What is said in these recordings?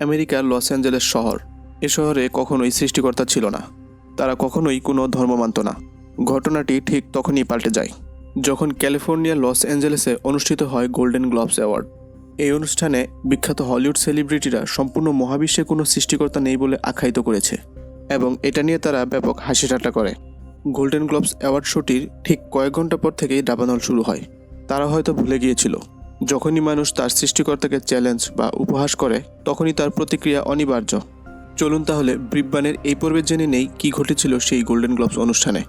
আমেরিকার Los Angeles শহর। এ শহরে কখনোই সৃষ্টিকর্তা ছিল না। তারা কখনোই কোনো ধর্ম মানত না। ঘটনাটি ঠিক তখনই পাল্টে যায়, যখন ক্যালিফোর্নিয়া, লস অ্যাঞ্জেলেসে অনুষ্ঠিত হয় গোল্ডেন গ্লোভস অ্যাওয়ার্ড। এই অনুষ্ঠানে বিখ্যাত হলিউড সেলিব্রিটিরা সম্পূর্ণ মহাবিশ্বে কোনো সৃষ্টিকর্তা নেই বলে আখ্যায়িত করেছে এবং এটা নিয়ে তারা ব্যাপক হাসি ঠাট্টা করে। গোল্ডেন গ্লোভস অ্যাওয়ার্ড শোটির ঠিক কয়েক ঘণ্টা পর থেকেই দাবানল শুরু হয়। তারা হয়তো ভুলে গিয়েছিল। যখনই মানুষ তার সৃষ্টিকর্তাকে চ্যালেঞ্জ বা উপহাস করে, তখনই তার প্রতিক্রিয়া অনিবার্য। চলুন তাহলে ব্রিব্বানের এই পর্বে জেনে নেই কি ঘটেছিল সেই গোল্ডেন গ্লোভস অনুষ্ঠানে।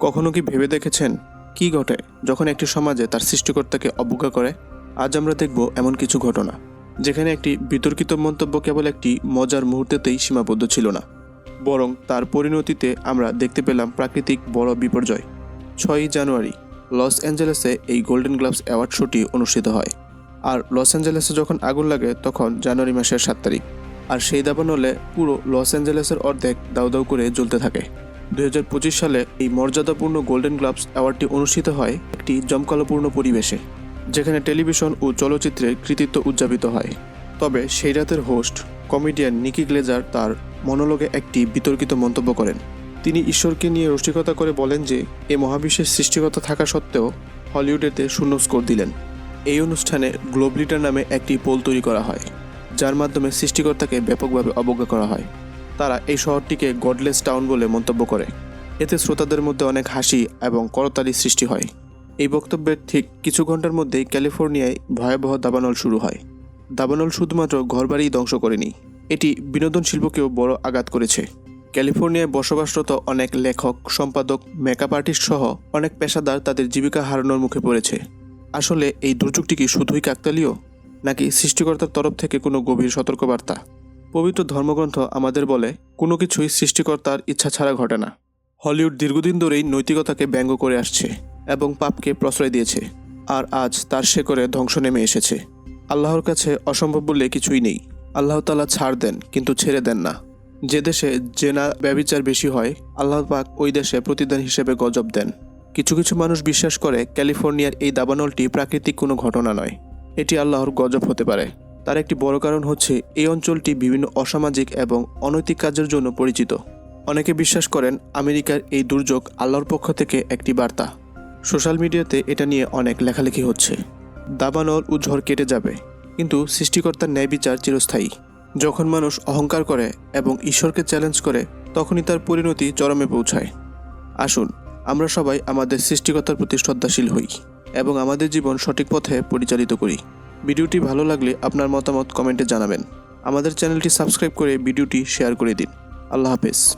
কখনো কি ভেবে দেখেছেন কি ঘটে যখন একটি সমাজে তার সৃষ্টিকর্তাকে অবজ্ঞা করে? আজ আমরা দেখব এমন কিছু ঘটনা, যেখানে একটি বিতর্কিত মন্তব্য কেবল একটি মজার মুহূর্তেতেই সীমাবদ্ধ ছিল না। বরং তার পরিণতিতে আমরা দেখতে পেলাম প্রাকৃতিক বড় বিপর্যয়, ছয়ই জানুয়ারি লস অ্যাঞ্জেলেসে এই গোল্ডেন গ্লাভস অ্যাওয়ার্ড শোটি অনুষ্ঠিত হয়। আর লস অ্যাঞ্জেলেসে যখন আগুন লাগে, তখন জানুয়ারি মাসের সাত তারিখ। আর সেই দাবানলে পুরো লস অ্যাঞ্জেলেসের অর্ধেক দাউ দাউ করে জ্বলতে থাকে। দুই হাজার পঁচিশ সালে এই মর্যাদাপূর্ণ গোল্ডেন গ্লাভস অ্যাওয়ার্ডটি অনুষ্ঠিত হয় একটি জমকালোপূর্ণ পরিবেশে, যেখানে টেলিভিশন ও চলচ্চিত্রের কৃতিত্ব উদযাপিত হয়। তবে সেই রাতের হোস্ট, কমেডিয়ান নিকি গ্লেজার তার মনোলগে একটি বিতর্কিত মন্তব্য করেন। তিনি ঈশ্বরকে নিয়ে রসিকতা করে বলেন যে, এ মহাবিশ্বের সৃষ্টিকতা থাকা সত্ত্বেও হলিউডেতে শূন্য স্কোর দিলেন। এই অনুষ্ঠানে গ্লোব লিডার নামে একটি পোল তৈরি করা হয়, যার মাধ্যমে সৃষ্টিকর্তাকে ব্যাপকভাবে অবজ্ঞা করা হয়। তারা এই শহরটিকে গডলেস টাউন বলে মন্তব্য করে। এতে শ্রোতাদের মধ্যে অনেক হাসি এবং করতালি সৃষ্টি হয়। এই বক্তব্যের ঠিক কিছু ঘণ্টার মধ্যেই ক্যালিফোর্নিয়ায় ভয়াবহ দাবানল শুরু হয়। দাবানল শুধুমাত্র ঘরবাড়ি ধ্বংস করেনি, এটি বিনোদন শিল্পকেও বড় আঘাত করেছে। ক্যালিফোর্নিয়ায় বসবাসরত অনেক লেখক, সম্পাদক, মেকআপ আর্টিস্ট সহ অনেক পেশাদার তাদের জীবিকা হারানোর মুখে পড়েছে। আসলে এই দুর্যোগটি কি শুধুই কাকতালীয়, নাকি সৃষ্টিকর্তার তরফ থেকে কোনো গভীর সতর্কবার্তা? পবিত্র ধর্মগ্রন্থ আমাদের বলে, কোনো কিছুই সৃষ্টিকর্তার ইচ্ছা ছাড়া ঘটে না। হলিউড দীর্ঘদিন ধরেই নৈতিকতাকে ব্যঙ্গ করে আসছে এবং পাপকে প্রশ্রয় দিয়েছে, আর আজ তার শেকরে ধ্বংস নেমে এসেছে। আল্লাহর কাছে অসম্ভব বলে কিছুই নেই। আল্লাহ তালা ছাড় দেন, কিন্তু ছেড়ে দেন না। যে দেশে জেনা ব্যবিচার বেশি হয়, আল্লাহ পাক ওই দেশে প্রতিদান হিসেবে গজব দেন। কিছু কিছু মানুষ বিশ্বাস করে ক্যালিফোর্নিয়ার এই দাবানলটি প্রাকৃতিক কোনো ঘটনা নয়। এটি আল্লাহর গজব হতে পারে। তার একটি বড় কারণ হচ্ছে, এই অঞ্চলটি বিভিন্ন অসামাজিক এবং অনৈতিক কাজের জন্য পরিচিত। অনেকে বিশ্বাস করেন আমেরিকার এই দুর্যোগ আল্লাহর পক্ষ থেকে একটি বার্তা। সোশ্যাল মিডিয়াতে এটা নিয়ে অনেক লেখালেখি হচ্ছে। দাবানল ও ঝড় কেটে যাবে, কিন্তু সৃষ্টিকর্তার ন্যায় বিচার চিরস্থায়ী। যখন মানুষ অহংকার করে এবং ঈশ্বরকে চ্যালেঞ্জ করে, তখনই তার পরিণতি চরমে পৌঁছায়। আসুন, আমরা সবাই আমাদের সৃষ্টিকর্তার প্রতি শ্রদ্ধাশীল হই এবং আমাদের জীবন সঠিক পথে পরিচালিত করি। ভিডিওটি ভালো লাগলে আপনার মতামত কমেন্টে জানাবেন। আমাদের চ্যানেলটি সাবস্ক্রাইব করে ভিডিওটি শেয়ার করে দিন। আল্লাহ হাফেজ।